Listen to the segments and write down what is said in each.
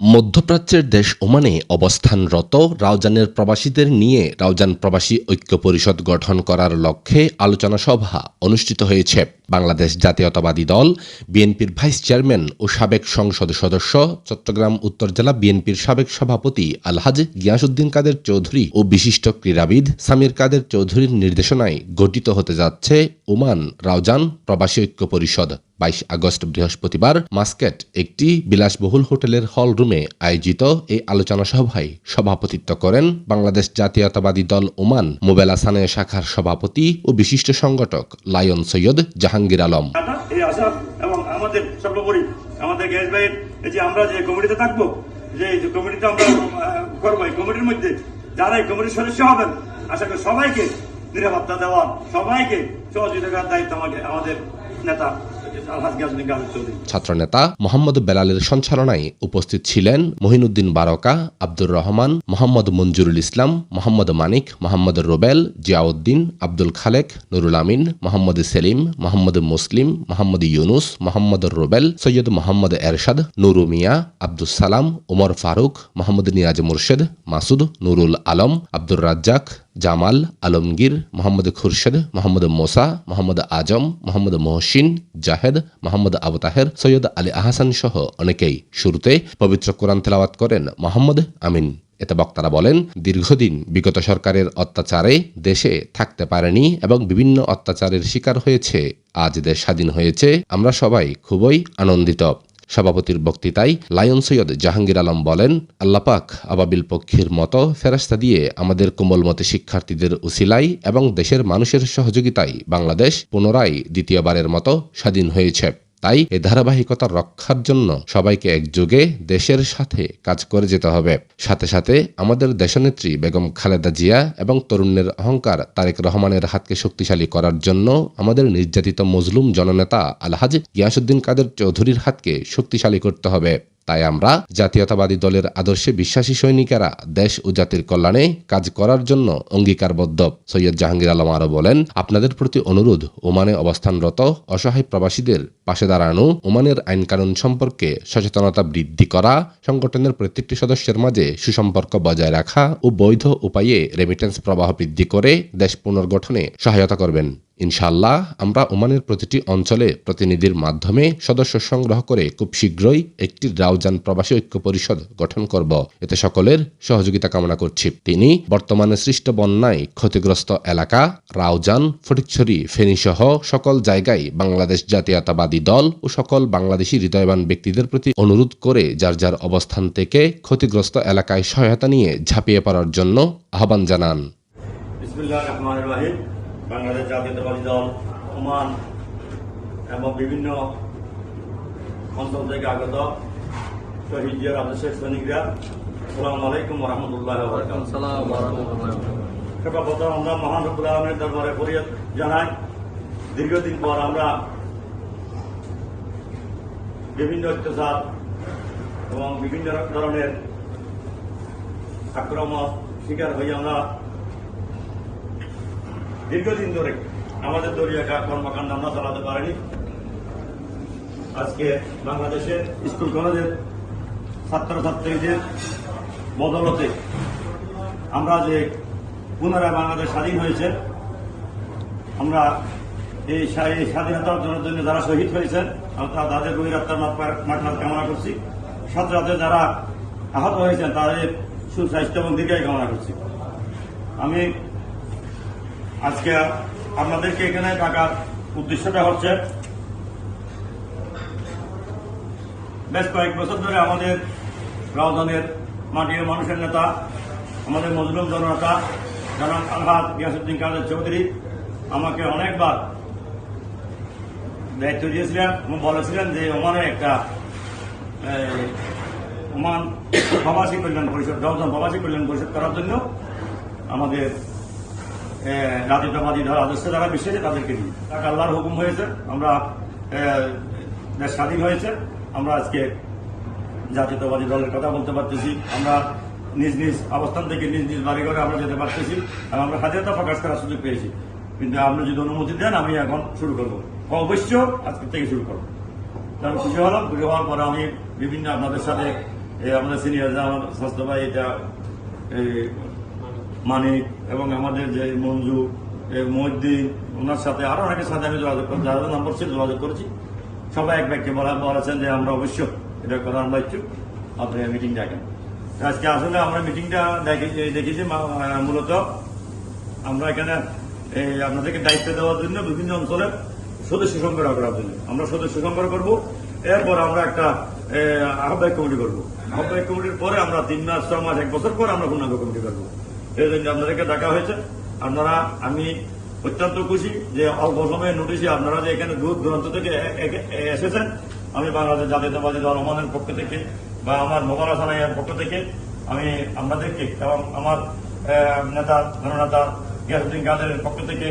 মধ্যপ্রাচ্যের দেশ ওমানে অবস্থানরত রাউজানের প্রবাসীদের নিয়ে রাউজান প্রবাসী ঐক্য পরিষদ গঠন করার লক্ষ্যে আলোচনা সভা অনুষ্ঠিত হয়েছে। বাংলাদেশ জাতীয়তাবাদী দল, বিএনপির ভাইস চেয়ারম্যান ও সাবেক সংসদ সদস্য, চট্টগ্রাম উত্তর জেলা বিএনপির সাবেক সভাপতি আলহাজ গিয়াসুদ্দিন কাদের চৌধুরী ও বিশিষ্ট ক্রীড়াবিদ সামির কাদের চৌধুরীর নির্দেশনায় গঠিত হতে যাচ্ছে ওমান রাউজান প্রবাসী ঐক্য পরিষদ। বাইশ আগস্ট বৃহস্পতিবার মাস্কেট একটি বিলাসবহুল হোটেলের হল রুমে আয়োজিত এই আলোচনা সভায় সভাপতিত্ব করেন বাংলাদেশ জাতীয়তাবাদী দল ওমান। মোবেলা সানে শাখার সভাপতি ও বিশিষ্ট সংগঠক লায়ন সৈয়দ জাহাঙ্গীর আলম। এবং আমাদের সর্বোপরি আমাদের গ্যাস ভাইয়ের যে আমরা যে কমিটিতে থাকব, যে কমিটিতে আমরা করব, এই কমিটির মধ্যে যারা এই কমিটির সদস্য হবেন, আশা করি সবাইকে নিরাপত্তা দেওয়া সবাইকে সহযোগিতা করার দায়িত্ব আমাকে, আমাদের নেতা ছাত্রনেতা মোহাম্মদ বেলালের সঞ্চালনায় উপস্থিত ছিলেন মহিনুদ্দিন বারকা, আব্দুর রহমান, মোহাম্মদ মঞ্জুরুল ইসলাম, মোহাম্মদ মানিক, মোহাম্মদ রোবেল, জিয়াউদ্দিন, আব্দুল খালেক, নুরুল আমিন, মোহাম্মদ সেলিম, মোহাম্মদ মুসলিম, মোহাম্মদ ইউনুস, মোহাম্মদ রোবেল, সৈয়দ মোহাম্মদ এরশাদ, নুরু মিয়া আব্দুল সালাম ওমর ফারুক, মোহাম্মদ নিয়াজ মুর্শেদ, মাসুদ নুরুল আলম, আব্দুর রাজ্জাক জামাল, আলমগীর, মোহাম্মদ খুরশেদ, মোহাম্মদ মোসা, মোহাম্মদ আজম, মোহাম্মদ মহসিন, জাহেদ, মোহাম্মদ আবু তাহের, সৈয়দ আলী আহসান সহ অনেকেই শুরুতে পবিত্র কোরআন তেলাওয়াত করেন মোহাম্মদ আমিন। এতে বক্তারা বলেন, দীর্ঘদিন বিগত সরকারের অত্যাচারে দেশে থাকতে পারেনি এবং বিভিন্ন অত্যাচারের শিকার হয়েছে, আজ দেশ স্বাধীন হয়েছে, আমরা সবাই খুবই আনন্দিত। সভাপতির বক্তৃতায় লায়ন সৈয়দ জাহাঙ্গীর আলম বলেন, আল্লাপাক আবাবিল পক্ষের মতো ফেরাস্তা দিয়ে আমাদের কোমলমতি শিক্ষার্থীদের উসিলাই এবং দেশের মানুষের সহযোগিতায় বাংলাদেশ পুনরায় দ্বিতীয়বারের মতো স্বাধীন হয়েছে। তাই এ ধারাবাহিকতা রক্ষার জন্য সবাইকে একযোগে দেশের সাথে কাজ করে যেতে হবে। সাথে সাথে আমাদের দেশনেত্রী বেগম খালেদা জিয়া এবং তরুণের অহংকার তারেক রহমানের হাতকে শক্তিশালী করার জন্য আমাদের নির্যাতিত মজলুম জননেতা আলহাজ গিয়াসুদ্দিন কাদের চৌধুরীর হাতকে শক্তিশালী করতে হবে। তাই আমরা জাতীয়তাবাদী দলের আদর্শে বিশ্বাসী সৈনিকেরা দেশ ও জাতির কল্যাণে কাজ করার জন্য অঙ্গীকারবদ্ধ। সৈয়দ জাহাঙ্গীর আলম আরও বলেন, আপনাদের প্রতি অনুরোধ, ওমানে অবস্থানরত অসহায় প্রবাসীদের পাশে দাঁড়ানো, ওমানের আইন কানুন সম্পর্কে সচেতনতা বৃদ্ধি করা, সংগঠনের প্রত্যেকটি সদস্যের মাঝে সুসম্পর্ক বজায় রাখা ও বৈধ উপায়ে রেমিটেন্স প্রবাহ বৃদ্ধি করে দেশ পুনর্গঠনে সহায়তা করবেন। ইনশাল্লাহ আমরা ওমানের প্রতিটি অঞ্চলে প্রতিনিধির মাধ্যমে সদস্য সংগ্রহ করে খুব শীঘ্রই একটি রাউজান প্রবাসী ঐক্য পরিষদ গঠন করব। এতে সকলের সহযোগিতা কামনা করছি। তিনি বর্তমানে সৃষ্ট বন্যায় ক্ষতিগ্রস্ত এলাকা, রাউজান, ফটিকছড়ি, ফেনীসহ সকল জায়গায় বাংলাদেশ জাতীয়তাবাদী দল ও সকল বাংলাদেশি হৃদয়বান ব্যক্তিদের প্রতি অনুরোধ করে যার যার অবস্থান থেকে ক্ষতিগ্রস্ত এলাকায় সহায়তা নিয়ে ঝাঁপিয়ে পড়ার জন্য আহ্বান জানান। বাংলাদেশ জাতীয়তাবাদী দল ওমান এবং বিভিন্ন অঞ্চল থেকে আগত শহীদ জিয়ার আদর্শের সৈনিকরা সালাম আলাইকুম রহমতুল্লাহ সর্বপ্রথম আমরা মহান রব্বুল আলমের দরবারে ফরিয়াদ জানাই। দীর্ঘদিন পর আমরা বিভিন্ন অত্যাচার এবং বিভিন্ন ধরনের আক্রমণ শিকার হয়ে আমরা দীর্ঘদিন ধরে আমাদের দলীয় কর্মকাণ্ড আমরা চালাতে পারিনি। আজকে বাংলাদেশে স্কুল কলেজের ছাত্রছাত্রীদের বদলতে আমরা যে পুনরায় বাংলাদেশ স্বাধীন হয়েছে, আমরা এই স্বা- স্বাধীনতা অর্জনের জন্য যারা শহীদ হয়েছেন আমরা তাদের বহিরাত্মার মাঠ কামনা করছি। সাথে সাথে যারা আহত হয়েছেন, তাদের সুস্বাস্থ্য এবং দীর্ঘায় কামনা করছি। আমি আজকে আপনাদেরকে এখানে ডাকার উদ্দেশ্যটা হচ্ছে, বেশ কয়েক বছর ধরে আমাদের রাউজানের মাটির মানুষের নেতা, আমাদের মজলুম জননেতা, জনাব আলহাদ গিয়াসুদ্দিন কাদের চৌধুরী আমাকে অনেকবার দায়িত্ব দিয়েছিলেন এবং বলেছিলেন যে ওমানে একটা ওমান প্রবাসী কল্যাণ পরিষদ রাউজান প্রবাসী কল্যাণ পরিষদ করার জন্য আমাদের জাতীয়তাবাদী দল আদর্শ যারা বিশ্বাসী তাদেরকে নিয়ে। তাকে আল্লাহর হুকুম হয়েছে, আমরা দেশ স্বাধীন হয়েছে, আমরা আজকে জাতীয়তাবাদী দলের কথা বলতে পারতেছি। আমরা নিজ নিজ অবস্থান থেকে নিজ নিজ বাড়ি ঘরে আমরা যেতে পারতেছি এবং আমরা স্বাধীনতা প্রকাশ করার সুযোগ পেয়েছি। কিন্তু আপনি যদি অনুমতি দেন, আমি এখন শুরু করব। অবশ্য আজকে থেকে শুরু করব। আমি খুশি হলাম, খুশি হওয়ার পরে আমি বিভিন্ন আপনাদের সাথে আমাদের সিনিয়র যে আমার স্বাস্থ্য ভাই এটা মানিক এবং আমাদের যে মঞ্জু মহিদ্দিন ওনার সাথে আরও অনেকের সাথে আমি যোগাযোগ করছি যাদের নম্বর ছিল যোগাযোগ করেছি। সবাই এক ব্যক্তি বলা বলেছেন যে আমরা অবশ্য এটা করার আমরা ইচ্ছুক আপনি মিটিং ডাকেন আজকে আসলে আমরা মিটিংটা দেখে, দেখেছি মূলত আমরা এখানে এই আপনাদেরকে দায়িত্ব দেওয়ার জন্য বিভিন্ন অঞ্চলের সদস্য সংগ্রহ করার জন্য। আমরা সদস্য সংগ্রহ করব, এরপর আমরা একটা আহ্বায়ক কমিটি করব। আহ্বায়ক কমিটির পরে আমরা তিন মাস ছ মাস, এক বছর পরে আমরা পূর্ণাঙ্গ কমিটি করব। এই জন্য আপনাদেরকে ডাকা হয়েছে। আপনারা, আমি অত্যন্ত খুশি যে অল্প সময়ের নোটিশে আপনারা যে এখানে দূর দূরান্ত থেকে এসেছেন। আমি বাংলাদেশ জাতীয়তাবাদী দল রহমানের পক্ষ থেকে বা আমার মোবারক সানাইয়ের পক্ষ থেকে আমি আপনাদেরকে এবং আমার নেতা জননেতা গিয়াসুদ্দিন কাদের পক্ষ থেকে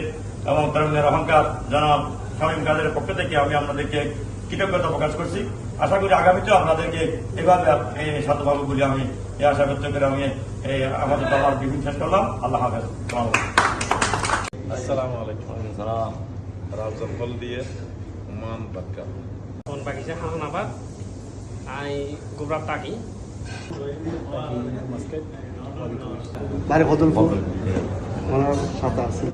এবং তরুণের অহংকার জনাব শামীম কাদের পক্ষ থেকে আমি আপনাদেরকে কৃতজ্ঞতা প্রকাশ করছি। আশা করি আগামীতেও আপনাদেরকে এভাবে সাধুবাবু বলে আমি এই আশা ব্যক্ত করে আমি এই আমাদের আমার বিভিন্ন শেষ করলাম। আল্লাহ হাফেজ। আসসালামু আলাইকুম। সালাম। রাউজান হল দিয়ে মান বাক্কা saya hal apa? Ai gubrak taki. বাইরে বদল ওনার সাথে আছে।